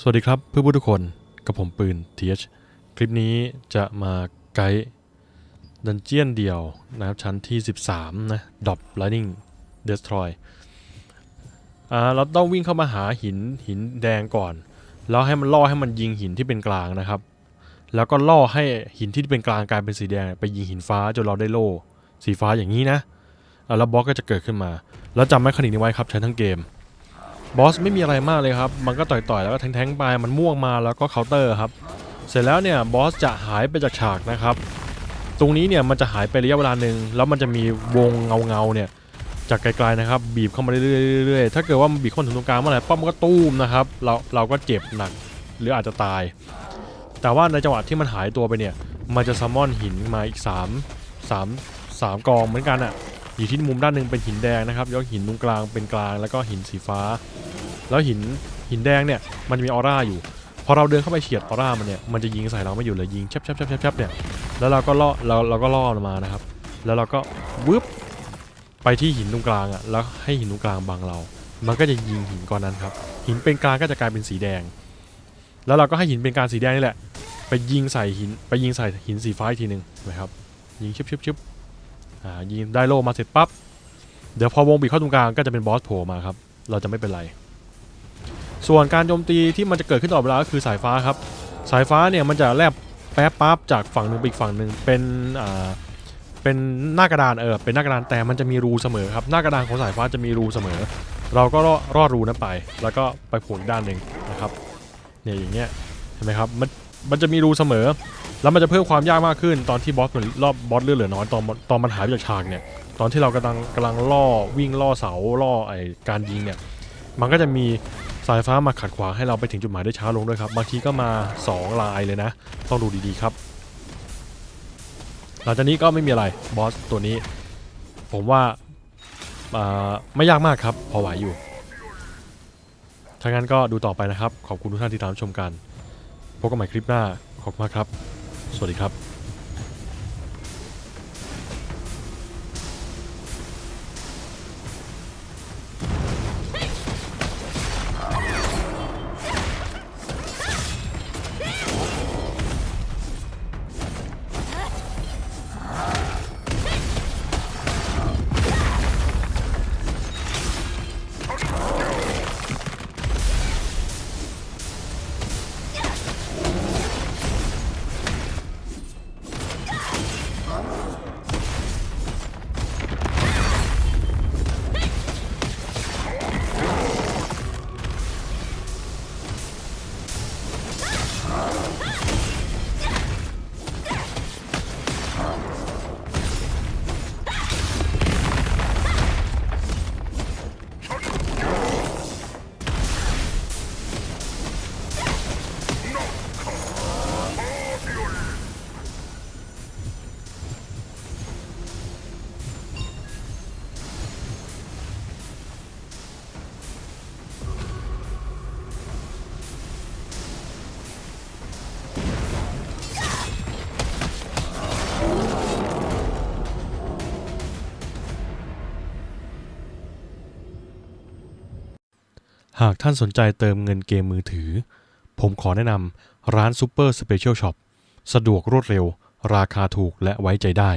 สวัสดีครับเพื่อนผู้ทุกคนกับผมปืน TH คลิปนี้จะมาไกด์ดันเจียนเดียวนะครับชั้นที่ 13 นะดอบ Lightning Destroy อ่าเราต้องวิ่งเข้ามาหาหินหินแดงก่อน แล้วให้มันล่อให้มันยิงหินที่เป็นกลางนะครับ แล้วก็ล่อให้หินที่เป็นกลางกลายเป็นสีแดง ไปยิงหินฟ้าจนเราได้โล่สีฟ้าอย่างนี้นะแล้วบล็อกก็จะเกิดขึ้นมา แล้วจำแมคคานิกนี้ไว้ครับใช้ทั้งเกม บอสไม่มีอะไรมากเลยครับ มันก็ต่อยๆ แล้วก็แทงๆ ไป มันม่วงมาแล้วก็เคาน์เตอร์ครับ เสร็จแล้วเนี่ยบอสจะหายไปจากฉากนะครับ ตรงนี้เนี่ยมันจะหายไประยะเวลาหนึ่งแล้วมันจะมีวงเงาๆเนี่ยจากไกลๆนะครับบีบเข้ามาเรื่อยๆ ถ้าเกิดว่ามันบีบเข้าถึงตรงกลางเมื่อไหร่ป้อมมันก็ตู้มนะครับเราเราก็เจ็บหนักหรืออาจจะตาย แต่ว่าในจังหวะที่มันหายตัวไปเนี่ยมันจะซัมมอนหินมาอีก 3 3 3กองเหมือนกันอะ่ะ อยู่ที่มุมด้านหนึ่งเป็นหินแดงนะครับแล้วหินตรงกลางเป็นกลาง แล้วก็หินสีฟ้า แล้วหินหินแดงเนี่ยมันจะมีออร่าอยู่ พอเราเดินเข้าไปเฉียดออร่ามันเนี่ยมันจะยิงใส่เราไม่อยู่เลยยิงแชบแชบแชบชบแชบเนี่ยแล้วเราก็ล่อเราเราก็ล่อมานะครับ แล้วเราก็วืบไปที่หินตรงกลางอะแล้วให้หินตรงกลางบังเรา มันก็จะยิงหินก้อนนั้นครับ หินเป็นกลางก็จะกลายเป็นสีแดง แล้วเราก็ให้หินเป็นกลางสีแดงนี่แหละ ไปยิงใส่หินไปยิงใส่หินสีฟ้าอีกทีหนึ่งนะครับยิงชิบชิบชิบ อ่ายิงได้โลมาเสร็จปั๊บ เดี๋ยวพอวงบีเข้าตรงกลางก็จะเป็นบอสโผล่มาครับ เราจะไม่เป็นไร ส่วนการโจมตีที่มันจะเกิดขึ้นตลอดเวลาก็คือสายฟ้าครับ สายฟ้าเนี่ยมันจะแลบแป๊บปั๊บจากฝั่งหนึ่งไปอีกฝั่งหนึ่งเป็นอ่าเป็นหน้ากระดานเออเป็นหน้ากระดานแต่มันจะมีรูเสมอครับหน้ากระดานของสายฟ้าจะมีรูเสมอ เราก็รอดรอดรูนั้นไป แล้วก็ไปโผล่อีกด้านหนึ่งนะครับเนี่ยอย่างเงี้ยเห็นไหมครับมันมันจะมีรูเสมอ แล้วมันจะเพิ่มความยากมากขึ้น ตอนที่บอสมันรอบบอสเลือดเหลือน้อยตอนตอนมันหายไปจากฉากเนี่ย ตอนที่เรากำลังกำลังล่อวิ่งล่อเสาล่อไอการยิงเนี่ย มันก็จะมีสายฟ้ามาขัดขวางให้เราไปถึงจุดหมายได้ช้าลงด้วยครับ บางทีก็มา 2 ลายเลยนะ ต้องดูดีๆครับ หลังจากนี้ก็ไม่มีอะไรบอสตัวนี้ ผมว่าอ่าไม่ยากมากครับพอไหวอยู่ถ้างั้นก็ดูต่อไปนะครับ ขอบคุณทุกท่านที่ตามชมกัน พบกันใหม่คลิปหน้า ขอบคุณมากครับ สวัสดีครับ หากท่านสนใจเติมเงินเกมมือถือ ผมขอแนะนำร้าน Super Special Shop สะดวกรวดเร็ว ราคาถูกและไว้ใจได้